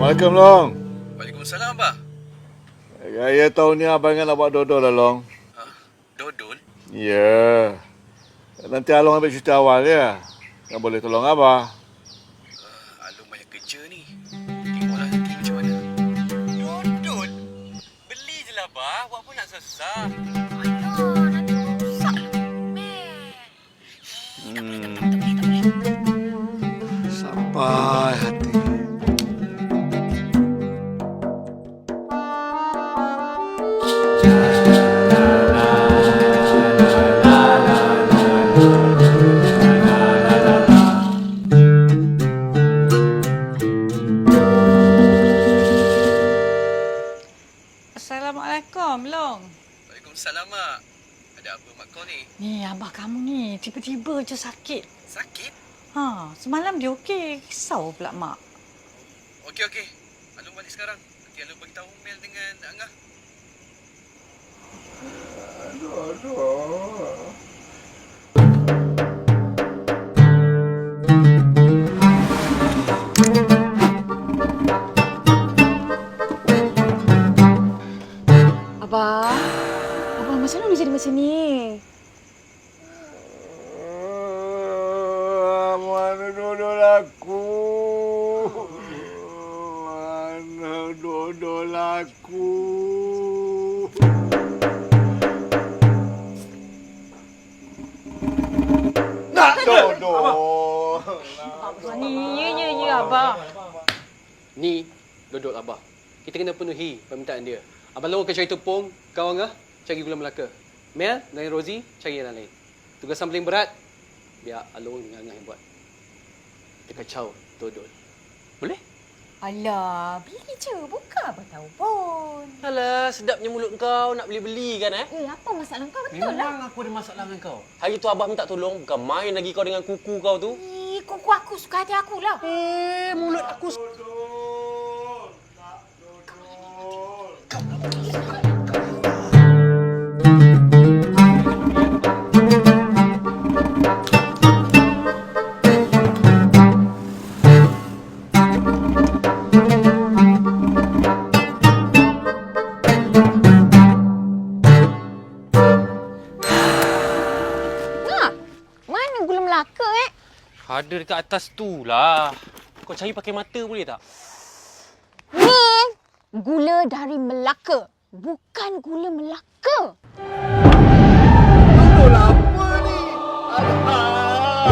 Assalamualaikum, Long. Waalaikumsalam, Abah. Raya tahun ni abang ingat nak buat dodol lah, Long. Ha? Dodol? Ya. Nanti Along ambil cuti awal ya. Yang boleh tolong Abah. Uh, Alung banyak kerja ni. Tengoklah nanti macam mana. Dodol? Beli je lah, Abah. Buat pun nak susah. Alah, nanti rosak lah. Meh. Tak Kau ni? Ni, abah kamu ni tiba-tiba je sakit. Sakit? Ha, semalam dia okey. Risau pula mak. Okey, okey. Alung balik sekarang. Nanti Alung bagi tahu Mel dengan Angah. Abah. Abah, macam mana jadi macam ni? Ah, Mana dodol aku? Mana dodol aku? Nak dodol. Abah ni, ya, ya, ya, abah. Ni, dodol Abah. Kita kena penuhi permintaan dia. Abang Long akan cari tepung, kau Angah cari gula Melaka. Mel dan Rosie cari yang lain. Tugasan paling berat, biar Along dengan Angah yang buat. Kita kacau dodol. Boleh? Alah, beli je. Buka apa tahu pun. Alah, sedapnya mulut kau nak beli-beli kan eh? Eh, apa masalah kau? Betul lah. Memang aku ada masalah dengan kau. Hari tu Abah minta tolong, bukan main lagi kau dengan kuku kau tu. Eh, kuku aku suka hati aku lah. Eh, mulut aku Nak, Ada dekat atas tu lah. Kau cari pakai mata boleh tak? Ni gula dari Melaka. Bukan gula Melaka. Dodol apa ni? Alah.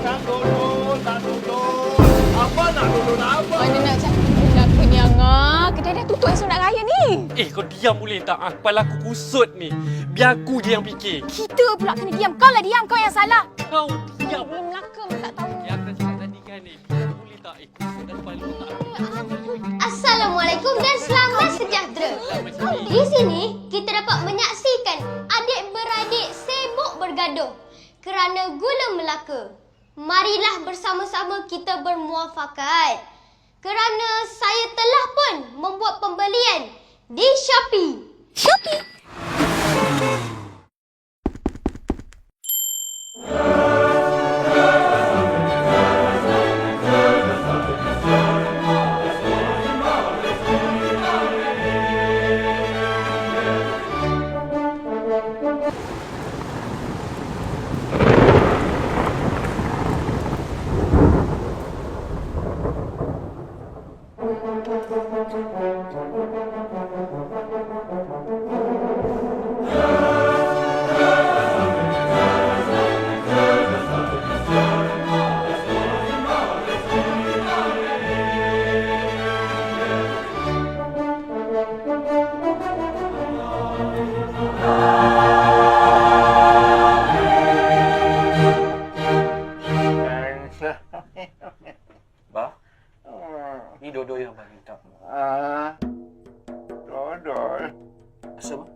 Tak dodol, tak dodol. Apa nak dodol apa? Mana nak cakap Melaka ni, Angah? Kedai dah tutup esok nak raya ni. Eh, kau diam boleh tak? Ah, kepala aku kusut ni. Biar aku je yang fikir. Kita pula kena diam. Kau lah diam. Kau yang salah. Kau diam. Gula Melaka pun tak tahu. Yang aku cakap tadi kan ni. Boleh tak? Eh, kepala otak aku. Assalamualaikum dan selamat sejahtera. Di sini kita dapat menyaksikan adik-beradik sibuk bergaduh kerana gula Melaka. Marilah bersama-sama kita bermuafakat. Kerana saya telah pun membuat pembelian di Shopee. Shopee? Ni dodol yang abang minta. Ah, dodol. Rasa apa?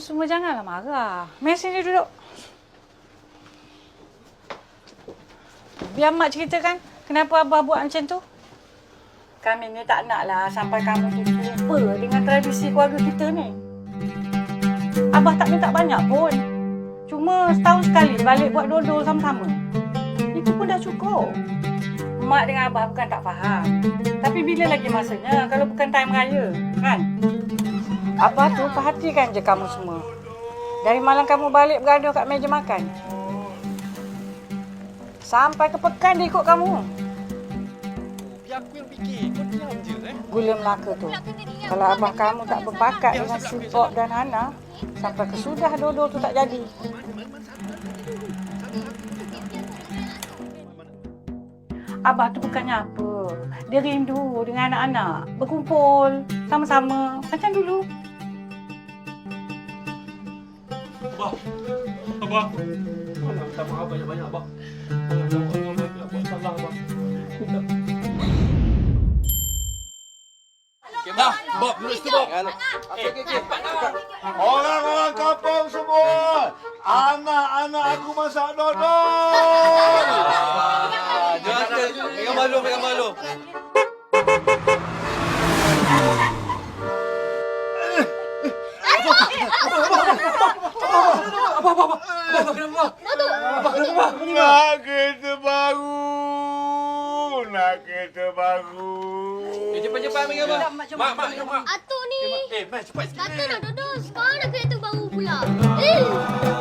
Semua janganlah marah. Mari sini duduk. Biar mak ceritakan kenapa abah buat macam tu. Kami ni tak naklah sampai kamu tu lupa dengan tradisi keluarga kita ni. Abah tak minta banyak pun. Cuma setahun sekali balik buat dodol sama-sama. Itu pun dah cukup. Mak dengan abah bukan tak faham. Tapi bila lagi masanya kalau bukan time raya, kan? Abah tu perhatikan je kamu semua. Dari malam kamu balik bergaduh kat meja makan. Sampai ke pekan dia ikut kamu. Biar aku yang fikir. Kau diam je eh. Gula Melaka tu. Kalau abah kamu tak berbakat dengan si Bob dan Hana, sampai kesudah dodol tu tak jadi. Abah tu bukannya apa. Dia rindu dengan anak-anak. Berkumpul sama-sama macam dulu. Abah. Abah. Abah minta maaf banyak-banyak, Abah. Abah buat salah, Abah. Okay, Bob. Bob, duduk situ, Bob. Eh, okay, okay. Orang-orang kampung semua. Anak-anak aku masak dodol. Jangan pegang malu, pegang malu. Nak kereta baru. Nak kereta baru. Eh, cepat-cepat ambil gambar. Mak, mak, mak. Atuk ni. Eh, Mat, cepat sikit. Kata nak dodol, sekarang nak kereta baru pula. Eh.